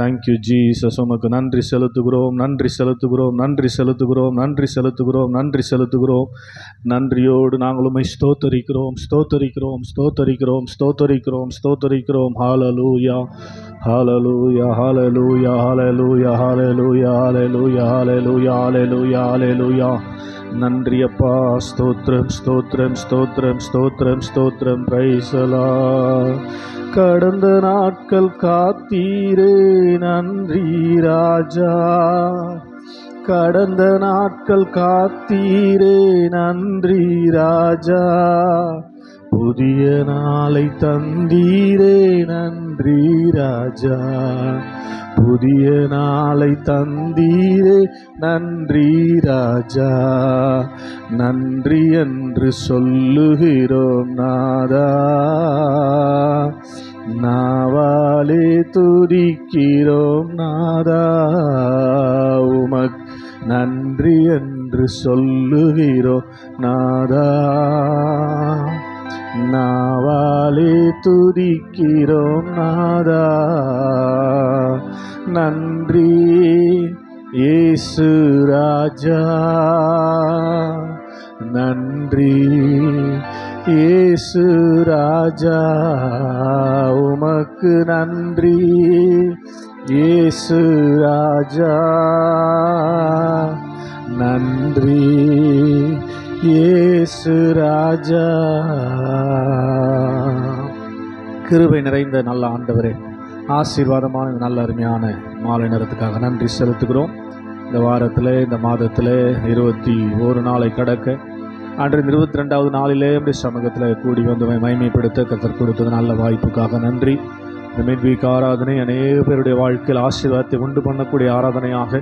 Thank you Jesus உமக்கு நன்றி செலுத்துகிறோம் நன்றி செலுத்துகிறோம் நன்றி செலுத்துகிறோம் நன்றி செலுத்துகிறோம் நன்றி செலுத்துகிறோம். நன்றியோடு நாங்கள் உம்மை ஸ்தோத்தரிக்கிறோம் ஸ்தோத்தரிக்கிறோம் ஸ்தோத்தரிக்கிறோம் ஸ்தோத்தரிக்கிறோம் ஸ்தோத்தரிக்கிறோம். ஹாலலூயா ஹாலலூயா ஹாலலூயா ஹாலலூயா ஹாலலூயா ஹாலலூயா ஹாலலூயா ஹாலலூயா ஹாலலூயா நன்றி அப்பா. ஸ்தோத்திரம் ஸ்தோத்ரம் ஸ்தோத்திரம் ஸ்தோத்திரம் ஸ்தோத்திரம். பிரைசலா கடந்த நாட்கள் காத்தீரே. நன்றி ராஜா. கடந்த நாட்கள் காத்தீரே. நன்றி ராஜா. புதிய நாளை தந்தீரே. நன்றி ராஜா. புதிய நாளை தந்தீரே. நன்றி ராஜா. நன்றி என்று சொல்லுகிறோம் நாதா. நாவாலே துதிக்கிறோம் நாதா. உமக் நன்றி என்று சொல்லுகிறோம் நாதா. நாவாலே துதிக்கிறோம் நாதா. நன்றி இயேசு ராஜா நன்றி இயேசு ராஜா உமக்கு நன்றி இயேசு ராஜா நன்றி இயேசு ராஜா. கிருபை நிறைந்த நல்ல ஆண்டவரே ஆசீர்வாதமான நல்ல அருமையான மாலை நேரத்துக்காக நன்றி செலுத்துகிறோம். இந்த வாரத்தில் இந்த மாதத்தில் இருபத்தி ஒரு நாளை கடக்க அன்று இருபத்தி ரெண்டாவது நாளிலே அப்படி சமூகத்தில் கூடி வந்து உம்மை மகிமைப்படுத்த கத்தர் கொடுத்தது நல்ல வாய்ப்புக்காக நன்றி. இந்த மிட்வீக் ஆராதனை அநேக பேருடைய வாழ்க்கையில் ஆசீர்வாதத்தை உண்டு பண்ணக்கூடிய ஆராதனையாக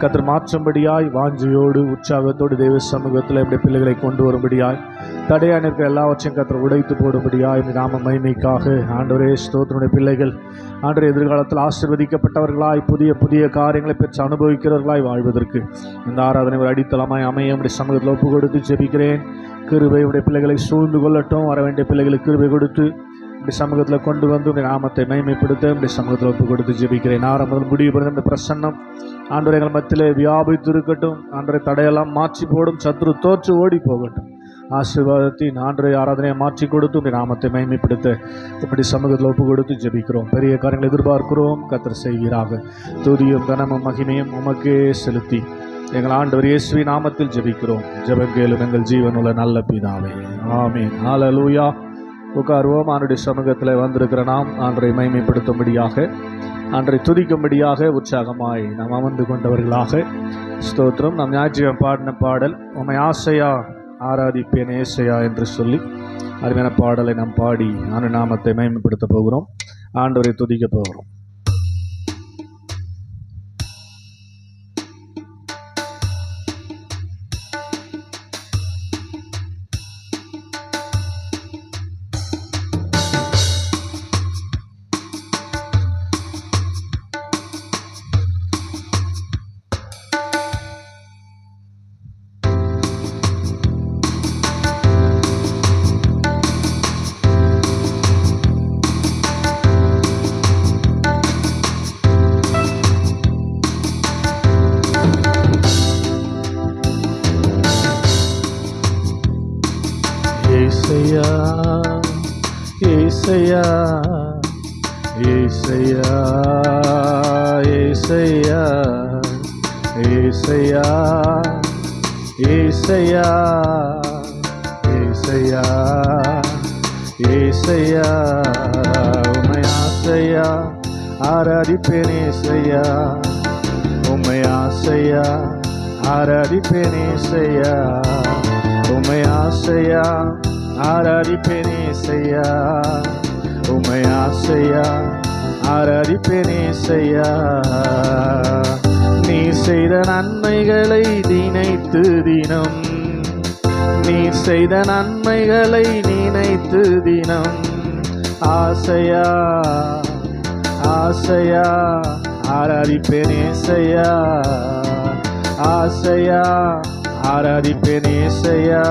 கத்திர மாற்றும்படியாய் வாஞ்சியோடு உற்சாகத்தோடு தெய்வ சமூகத்தில் இப்படி பிள்ளைகளை கொண்டு வரும்படியாய் தடையா இருக்கிற எல்லாவற்றையும் கத்திர உடைத்து போடும்படியாய் இந்த நாம மகிமைக்காக ஆண்டவரே ஸ்தோத்திரனுடைய பிள்ளைகள் ஆண்டவர் எதிர்காலத்தில் ஆசீர்வதிக்கப்பட்டவர்களாய் புதிய புதிய காரியங்களை பெற்று அனுபவிக்கிறவர்களாய் வாழ்வதற்கு இந்த ஆராதனை ஒரு அடித்தளமாய் அமைய நம்முடைய சமூகத்தில் ஒப்பு கொடுத்து ஜெபிக்கிறேன். கிருபை உடைய பிள்ளைகளை சூழ்ந்து கொள்ளட்டும். வர வேண்டிய பிள்ளைகளுக்கு கிருபை கொடுத்து இப்படி சமூகத்தில் கொண்டு வந்து உடைய நாமத்தை மேம்படுத்த இப்படி சமூகத்தில் ஒப்பு கொடுத்து ஜெபிக்கிறேன். ஆரம்பத்தில் முடிவு பிறந்த இந்த பிரசன்னம். ஆண்டவரை எங்கள் மத்தியில் வியாபித்து இருக்கட்டும் ஆண்டரை தடையெல்லாம் மாற்றி போடும் சத்ரு தோற்று ஓடி போகட்டும். ஆசீர்வாதத்தின் ஆண்டரை ஆராதனையை மாற்றி கொடுத்து உடைய நாமத்தை மேம்படுத்த இப்படி சமூகத்தில் ஒப்பு கொடுத்து ஜெபிக்கிறோம். பெரிய காரியங்களை எதிர்பார்க்கிறோம். கத்தர் செய்வீராக. துதியும் கனமும் மகிமையும் உமக்கே செலுத்தி எங்கள் ஆண்டவர் இயேசுவி நாமத்தில் ஜெபிக்கிறோம். ஜெபங்கேலும் எங்கள் ஜீவனுள்ள நல்ல பிதாவே. ஆமீன். ஹalleluya. உட்காருவோம். ஆண்டுடைய சமூகத்தில் வந்திருக்கிற நாம் ஆண்டரை மைமைப்படுத்தும்படியாக ஆண்டரை துதிக்கும்படியாக உற்சாகமாய் நாம் அமர்ந்து கொண்டவர்களாக. ஸ்தோத்திரம். நாம் ஞாயிற்றுக்கிழமை பாடின பாடல் உம்மை ஆசையா ஆராதிப்பேன் ஏசையா என்று சொல்லி அருமையான பாடலை நாம் பாடி ஆண்டு நாமத்தை மகிமைப்படுத்த போகிறோம். ஆண்டவரை துதிக்க போகிறோம். ஏசையா உமை ஆசையா ஆராதிப்பேன் ஏசையா. உமை ஆசையா ஆராதிப்பேன் ஏசையா. உமை ஆசையா ஆராதிப்பேன் ஏசையா. உமை ஆசையா ஆராதிப்பேன் ஏசையா. நீ செய்த நன்மைகளை தினைத்து தினம். நீ செய்த நன்மைகளை நினைத்து தினம். ஆசையா ஆசையா ஆராதிப்பேனேசையா ஆசையா ஆராதிப்பேன் ஏசையா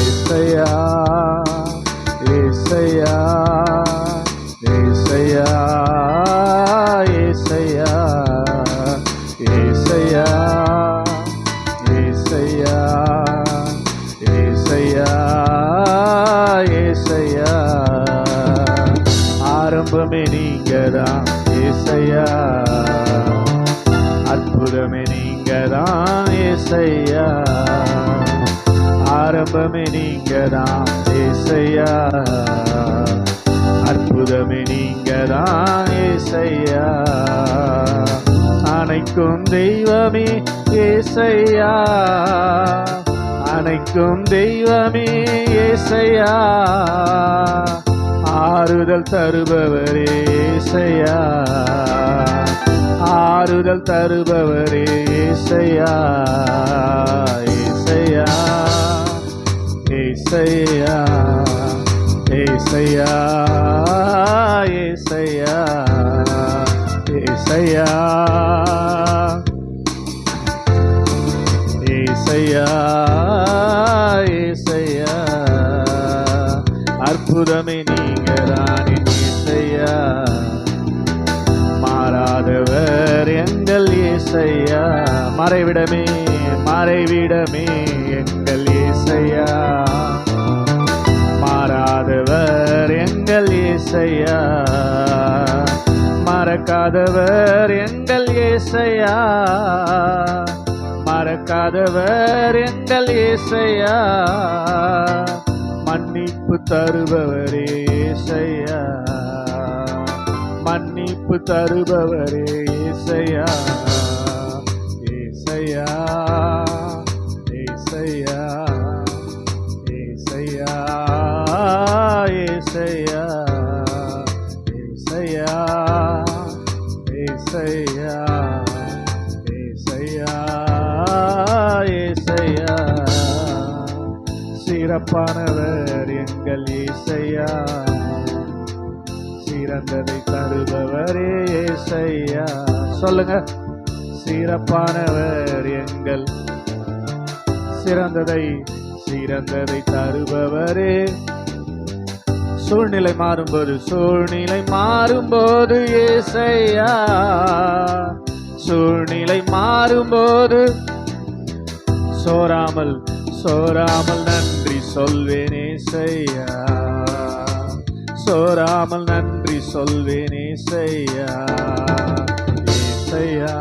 ஏசையா. ஏசையா ஏசையா. ஏசையா ஆரம்பமே நீங்கதான் ஏசையா அற்புதமே நீங்கதான் ஏசையா அனைக்கும் தெய்வமே ஏசையா அனைக்கும் தெய்வமே ஏசையா ஆறுதல் தருபவரே ஏசையா ஆறுதல் தருபவரே இசையா இசையா இசையா இசையா இசையா இசையா இசையா இசையா அற்புதமே நீங்க இசையா ஏசையா மறைவிடமே மறைவிடமே எங்கள் ஏசையா. மாறாதவர் எங்கள் ஏசையா. மறக்காதவர் எங்கள் ஏசையா. மறக்காதவர் எங்கள் ஏசையா. மன்னிப்பு தருபவரே ஏசையா. மன்னிப்பு தருபவரே ஏசையா. ஏசையா ஏசையா ஏசையா ஏசையா ஏசையா சிறப்பானவர் எங்கள் ஏசையா சிறந்ததை தருபவரே ஏசையா சொல்லுங்க சிறப்பானவர் எங்கள் சிறந்ததை சிறந்ததை தருபவரே. சூழ்நிலை மாறும்போது சூழ்நிலை மாறும்போது ஏசையா. சூழ்நிலை மாறும்போது சோராமல் சோராமல் நன்றி சொல்வேனே செய்யா சோராமல் நன்றி சொல்வேனே செய்யா ஏசையா.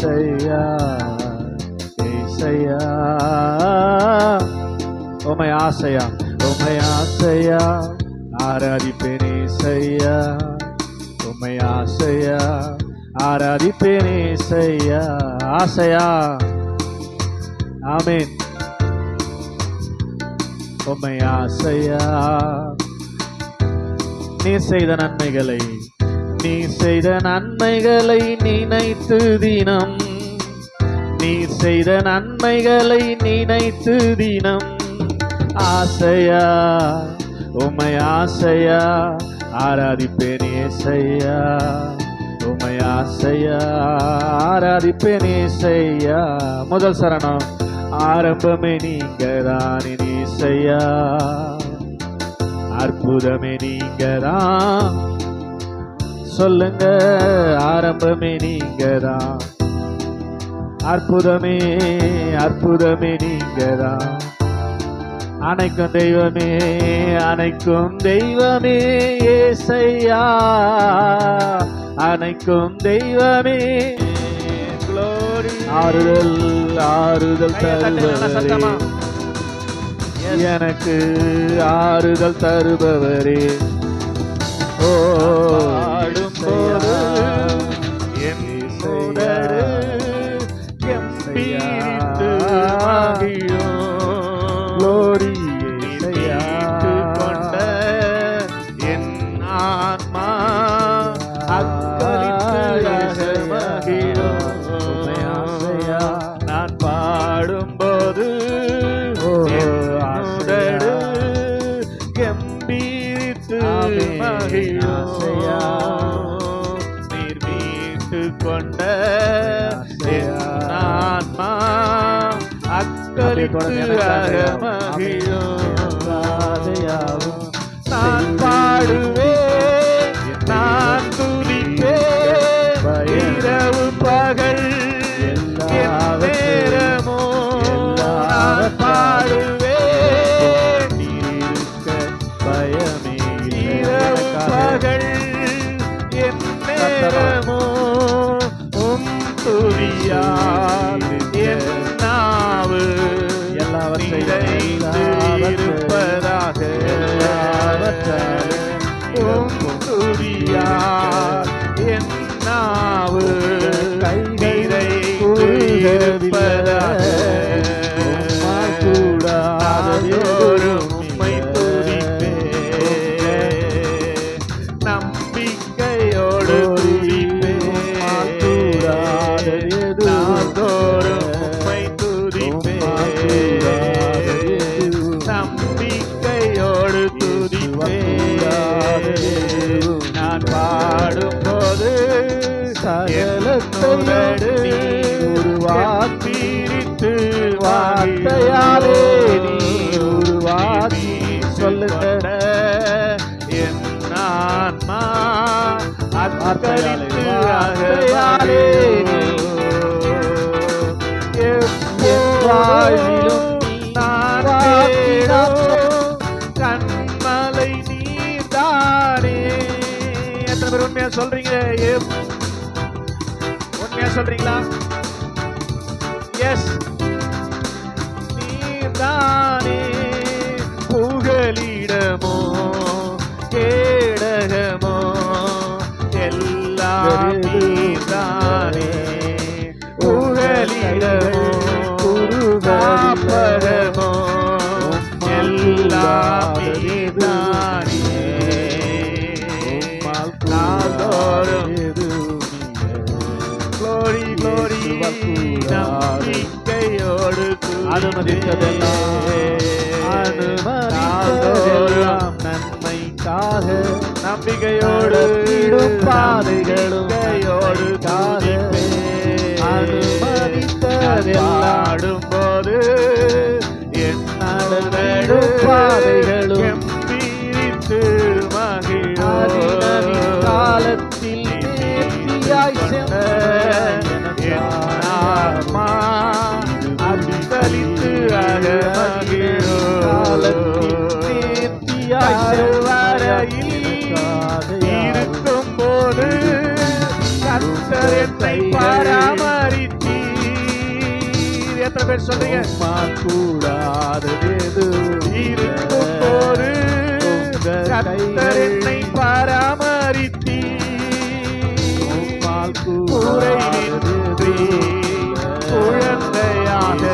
ஏசையா ஏசையா உமை ஆசையா உமை ஆசையா ஆராதிப்பேன் ஏசையா உமை ஆசையா ஆராதிப்பேன் ஏசையா ஆசையா. ஆமீன். உமை ஆசையா. நீ செய்த நன்மைகளை நீ செய்த நன்மைகளை நினைத்து தினம். நீ செய்த நன்மைகளை நினைத்து தினம். ஆசையா உமை ஆசையா ஆராதிப்பேன் ஏசையா. உமை ஆசையா ஆராதிப்பேன் ஏசையா. முதல் சரணம் ஆரம்பமே நீங்க தான் நீசையா அற்புதமே நீங்க தான் சொல்லுங்க ஆரம்பமே நீங்க தான் அற்புதமே அற்புதமே நீங்க தான் அனைக்கும் தெய்வமே அனைக்கும் தெய்வமே ஏசையா. அனைக்கும் தெய்வமே ஆறுதல் ஆறுதல் தருபவரே. எனக்கு ஆறுதல் தருபவரே. ஓ ஆடும்போது என்னோடு என்னோடு எம் பீரித்து மாடி நான் பாடுவேன். நாராயிலும் கண்மலை நீதானே எத்தனை பேர் உண்மையா சொல்றீங்க? உண்மையா சொல்றீங்களா? அனுமதித்ததெல்லாம். அனுமதித்ததெல்லாம் நன்மைக்காக நம்பிக்கையோடு பாதைகள். பாரத்தை பராமரித்தீர். எத்தனை பேர் சொல்றீங்க? கூடாதது இருக்கும் போது கத்தர் என்னை பராமரித்தீர். கூரை குழந்தையாக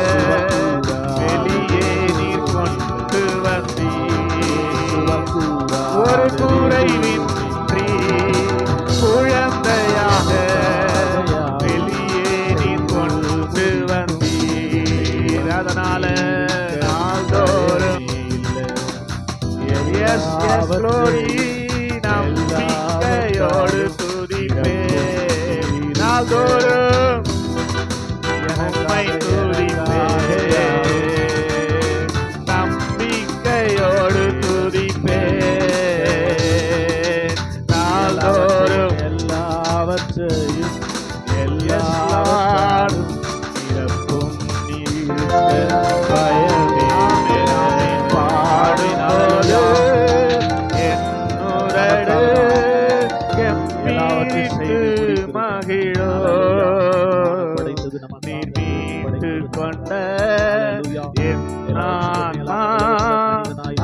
கொண்ட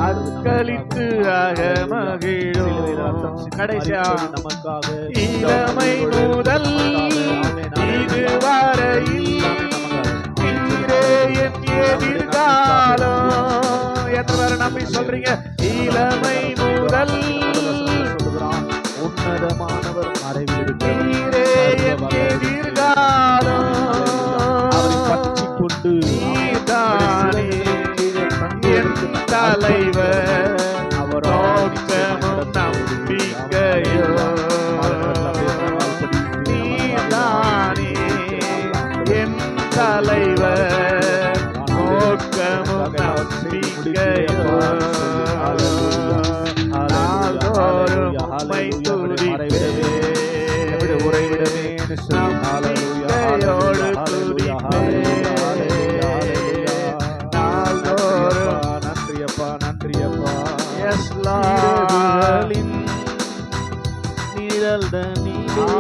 அக்களித்து அகமகிழோ கடைசியா இளமை முதல் இதுவரையில் எதிர்காலம். எத்தனை பேரை நம்பி சொல்றீங்க? இளமை முதல் உன்னதமானவர் மறைவு நீதானே. என் தலைவர் அவரோக்கமும் நம்பிக்கையோ. நீதானே. என் தலைவர் நோக்கமும் நம்பிக்கையோ. நாள்தோறும் உரை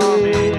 Amen.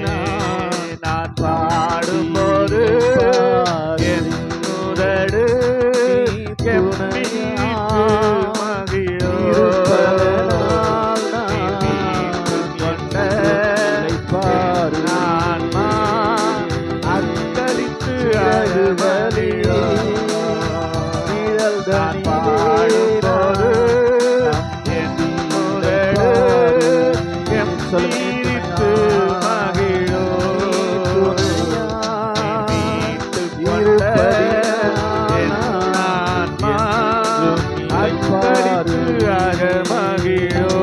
அத்தளித்து அகமகிழும்.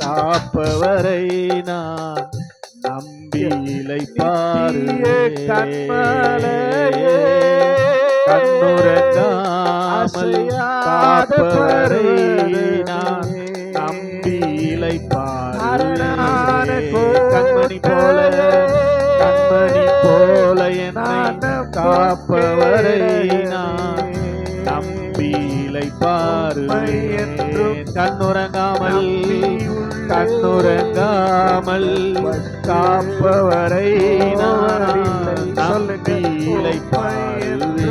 காப்பவரை நான் நம்பி இளைப்பாறு கண்மலையே, கண்ணுறங்காமல் காப்பவரை நான் நம்பி இளைப்பாறு அரணான கண்மணி போல கண்மணி போல என்னை காப்பவரை இளைப்பாறு கண்ணுறங்காமல் கண்ணுறங்காமல் காப்பவரை நான் நம்பி இளைப்பாறுவேன்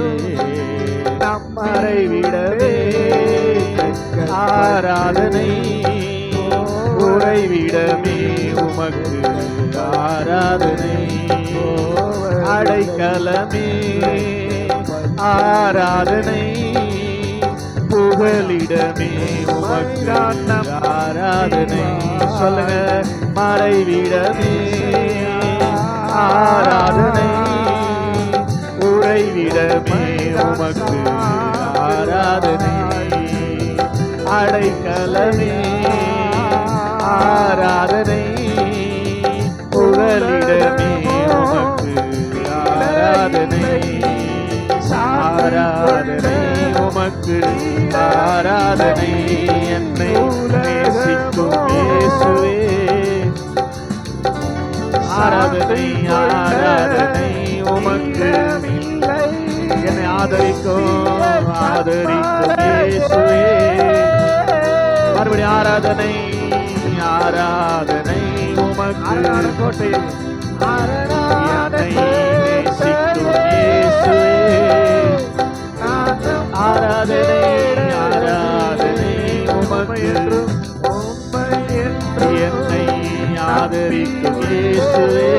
நம்மரை விடவே ஆராதனை உறைவிடமே உமக்கு ஆராதனை. அடைக்கலமே ஆராதனை. புகலிடமே உமக்கு ஆராதனை. சொல்லுங்க மறைவிடமே ஆராதனை. உறைவிடமே உமக்கு ஆராதனை. அடைக்கலமே ஆராதனை. புகலிடமே உமக்கு ஆராதனை. ஆராதனை. உமக்கு ஆராதனை என்னை நேசிக்கும் இயேசுவே. ஆராதனை ஆராதனை உமக்கு. என்னை ஆதரிக்கும் ஆதரிக்கும் இயேசுவே. மறுபடி ஆராதனை ஆராதனை உமக்கு. கோட்டை என்னை நேசிக்கும் இயேசுவே. ஆராதனை ஆராதனை உமக்கு என்னை ஆதரிக்கும் இயேசுவே.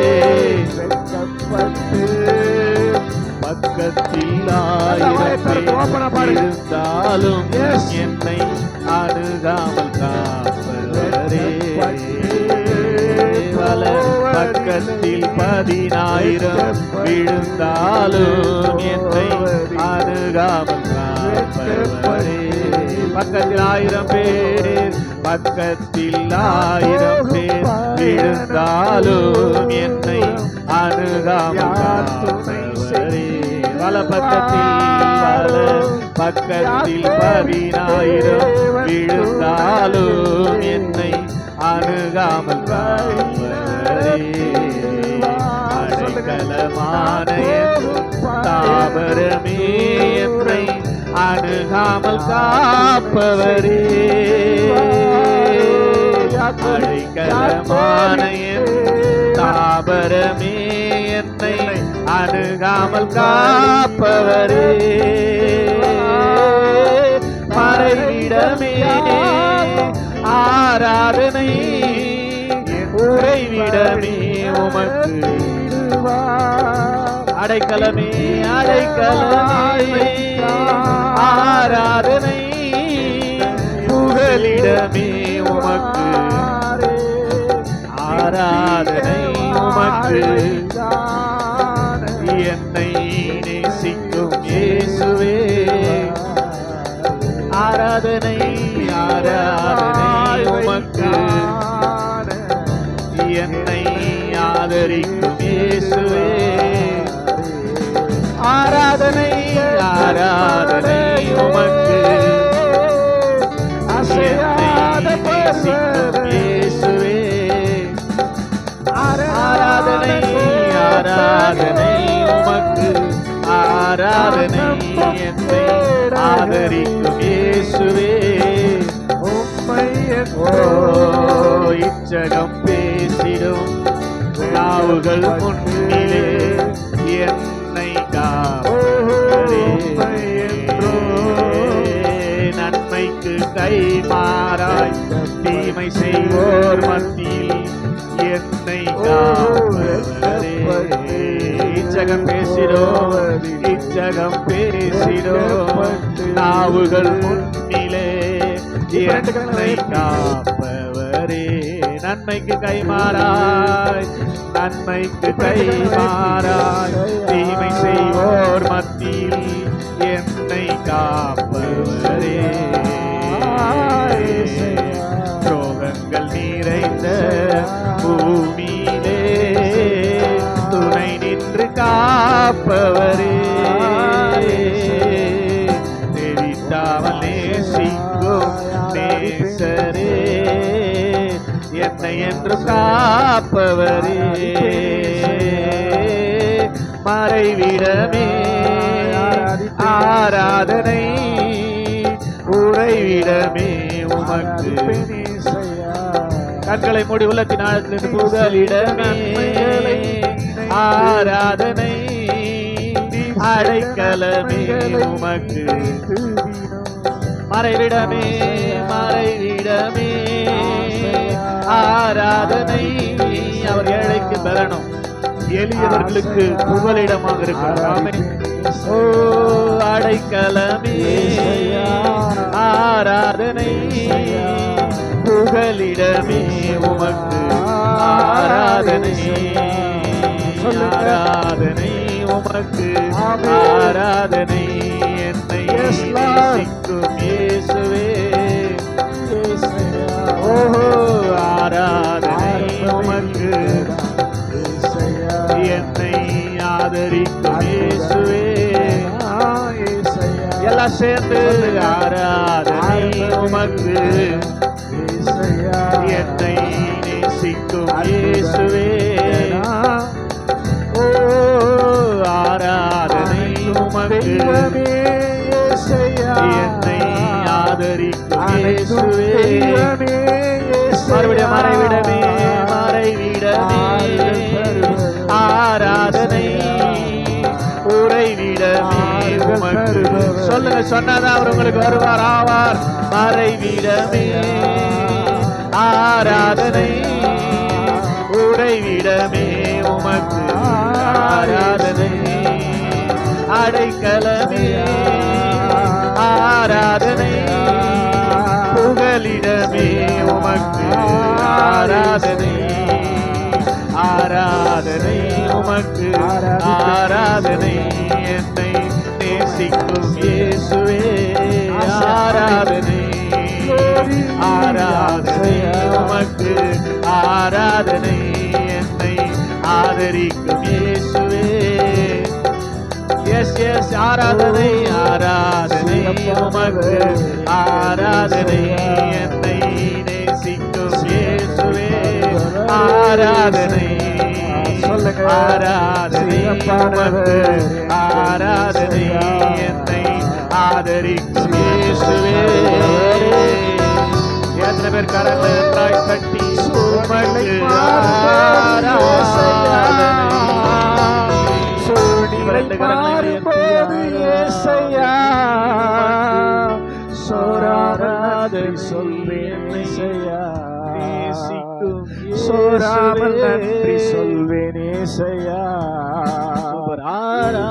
பக்கத்தில் ஆயிரம் இருந்தாலும் என்னை அணுகாமல் காப்பவரே. பக்கத்தில் பதினாயிரம் விழுந்தாலும் என்னை அணுகாமல் பக்கத்தில் ஆயிரம் பேர் பக்கத்தில் ஆயிரம் பேர் விழுந்தாலும் என்னை அணுகாமல் பல பக்கத்தில் வல பக்கத்தில் பதினாயிரம் விழுந்தாலும் என்னை அணுகாமல் காப்பவரே அடைக்கலமான தாவரமே என்னை அணுகாமல் காப்பவரே. அடைக்கலமான தாபரமே என்னை அணுகாமல் காப்பவரே. மறைவிடமே ஆராதனை உறைவிடமே உமக்கு. அடைக்கலமே அடைக்கலமே. ஆராதனை புகலிடமே உமக்கு. ஆராதனை உமக்கு. என்னை நேசிக்கும் இயேசுவே. ஆராதனை ஆராதனை உமக்கு. என்னை ஆதரிக்கும் இயேசுவே. ஆராதனை உமக்கு என்னை இயேசுவே. ஆராதனை ஆராதனை உமக்கு. ஆராதனை என்னை ஆதரிக்கும் இயேசுவே. இச்சகம் பேசிடும். நாவுகள் முன்னிலே கை மாறாய் தீமை செய்வோர் மத்தியில் என்னை இச்சகம் பேசிடும் இச்சகம் பேசிடும் நாவுகள் முன்னிலே என்னை காப்பவரே. நன்மைக்கு கைமாறாய் நன்மைக்கு கைமாறாய் தீமை செய்வோர் மத்தியில் என்னை காப்பவர். நிறைந்த பூமியிலே துணை நின்று காப்பவரே. தெரிந்தாமல் நேசிக்கும் நேசரே என்னை என்று காப்பவரே. மறைவிடமே ஆராதனை உறைவிடமே உமக்கு. கண்களை மூடி உள்ளத்தின் ஆழத்திலிருந்து புகலிடமே ஆராதனை அடைக்கலமே உமக்கு. மறைவிடமே மறைவிடமே. ஆராதனை அவர் ஏழைக்கு பெறணும். எளியவர்களுக்கு புகலிடமாக இருக்கிறார். ஓ அடைக்கலமே. ஆராதனை புகலிடமே உமக்கு ஆராதனை. ஆராதனை உமக்கு ஆராதனை. என்னை நேசிக்கும் இயேசுவே. ஓஹோ ஆராதனை உமக்கு. என்னை ஆதரிக்கும் இயேசுவே. எல்லாம் சேர்ந்து ஆராதனை உமக்கு. என்னை நேசிக்கும் இயேசுவே. ஓ ஆராதனை உமக்கு. என்னை ஆதரிக்கும் இயேசுவே. மறுபடியும் மறைவிடமே மறைவிடமே. ஆராதனை உறைவிடமே உமக்கு. சொல்லுங்க சொன்னதா அவர் உங்களுக்கு வருவார். ஆவார். மறைவிடமே. ஆராதனை. உடைவிடமே உமக்கு ஆராதனை. அடைக்கலமே ஆராதனை. புகலிடமே உமக்கு ஆராதனை. ஆராதனை உமக்கு ஆராதனை. என்னை ஆராதனை என்னை ஆதரிக்கும் இயேசுவே. எஸ் எஸ் ஆராதனை ஆராதனை உமக்கு ஆராதனை என்னை நேசிக்கும் இயேசுவே. ஆராதனை. ஆராதனை உமக்கு ஆராதனை என்னை ஆதரிக்கும் இயேசுவே. எத்தனை பேர் கரங்களை தாய் தட்டி உமக்கு சோராமல் நன்றி சொல்வேன். ஏசையா ஆராதனை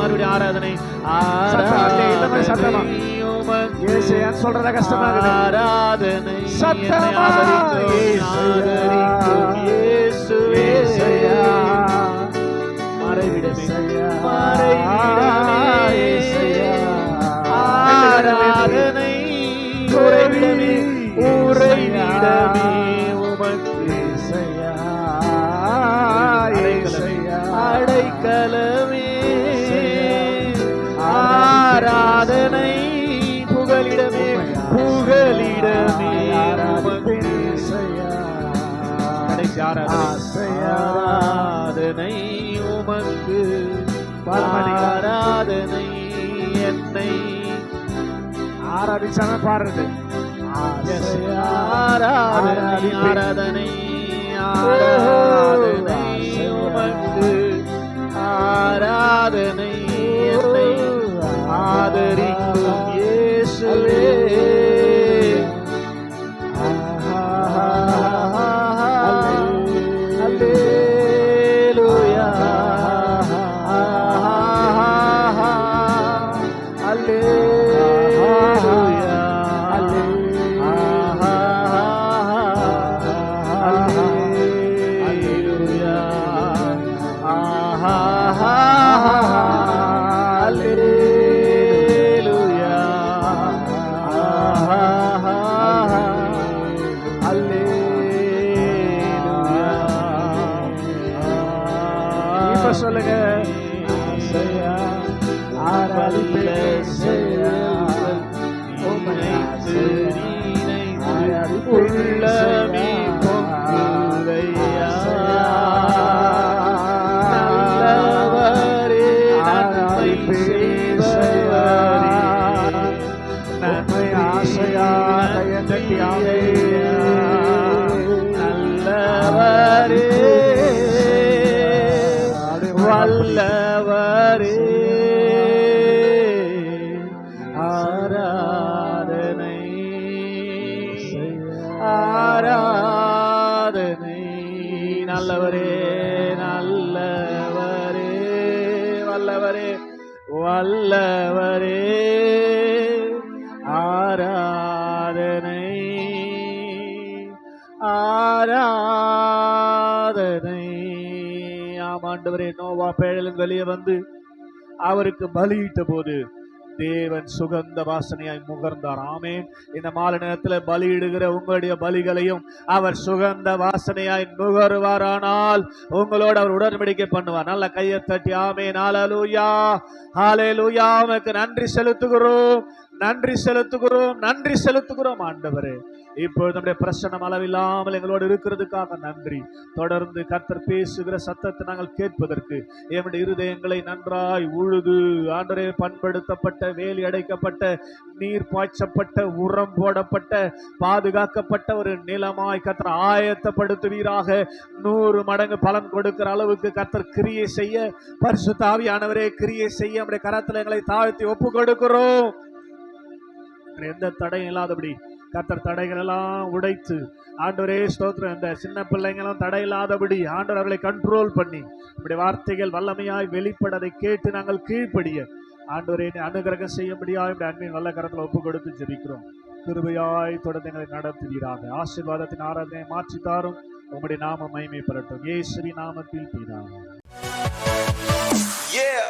மறுபடியும் ஆராதனை. சத்தமா, ஏசையான்னு சொல்றத கஷ்டமா இருக்குது. ஆராதனை. சத்தமா. ஏசையா. மறைவிடமே. ஆராதனை. உறைவிடமே உறைவிடமே உமக்கு. ஏசையா. ஆராதனை புகலிடமே புகலிடமே ஆராதிப்பேன் இசையா. கடைசி ஆராதனை ஆசையா. ஆராதனை உமக்கு. ஆராதனை என்னை ஆராதிச்சாம பாடுறது. ஆராதனை. ஆராதனை ஆராதனை உமக்கு ஆராதனை ஆராதனை. நல்லவரே நல்லவரே வல்லவரே வல்லவரே. ஆராதனை ஆராதனை. ஆமாண்டவரே நோவா பேழலின் வெளியே வந்து அவருக்கு பலியிட்ட போது தேவன் சுகந்த வாசனையாய் முகர்ந்தார். ஆமேன். இந்த மாலை நேரத்தில் பலியிடுகிற உங்களுடைய பலிகளையும் அவர் சுகந்த வாசனையாய் நுகருவாரானால் உங்களோட அவர் உடன்படிக்கை பண்ணுவார். நல்ல கையை தட்டி ஆமேன். ஆளே லூயா உமக்கு நன்றி செலுத்துகிறோம். நன்றி செலுத்துகிறோம் நன்றி செலுத்துகிறோம் ஆண்டவரே. இப்பொழுது நம்முடைய பிரசனம் அளவில்லாமல் எங்களோடு இருக்கிறதுக்காக நன்றி. தொடர்ந்து கர்த்தர் பேசுகிற சத்தத்தை நாங்கள் கேட்பதற்கு எங்களுடைய இருதயங்களை நன்றாய் உழுது ஆண்டரே பண்படுத்தப்பட்ட வேலி அடைக்கப்பட்ட நீர் பாய்ச்சப்பட்ட உரம் போடப்பட்ட பாதுகாக்கப்பட்ட ஒரு நிலமாய் கர்த்தர் ஆயத்தப்படுத்துவீராக. நூறு மடங்கு பலன் கொடுக்கிற அளவுக்கு கர்த்தர் கிரியை செய்ய பரிசு தாவியானவரே கிரியை செய்ய நம்முடைய கரத்தில் எங்களை தாழ்த்தி ஒப்பு கொடுக்கிறோம் எந்த தடையும் இல்லாதபடி கத்தர் தடைகள் எல்லாம் உடைத்து ஆண்டவரே ஸ்தோத்திரம். இந்த சின்ன பிள்ளைங்களும் தடை இல்லாதபடி ஆண்டவர் அவர்களை கண்ட்ரோல் பண்ணி இப்படி வார்த்தைகள் வல்லமையாய் வெளிப்பட கேட்டு நாங்கள் கீழ்ப்படிய ஆண்டவரே அனுகிரகம் செய்ய முடியாது இப்படி அன்பின் நல்ல கரத்தில் ஒப்பு கொடுத்து ஜெபிக்கிறோம். கிருபையாய் தொடர்ந்து எங்களை நடத்துவீராக. ஆசீர்வாதத்தின் ஆராதனை மாற்றி தாரும். உங்களுடைய நாம மைமை பெறட்டும் ஏசுவி நாமத்தில் பீதா Yeah.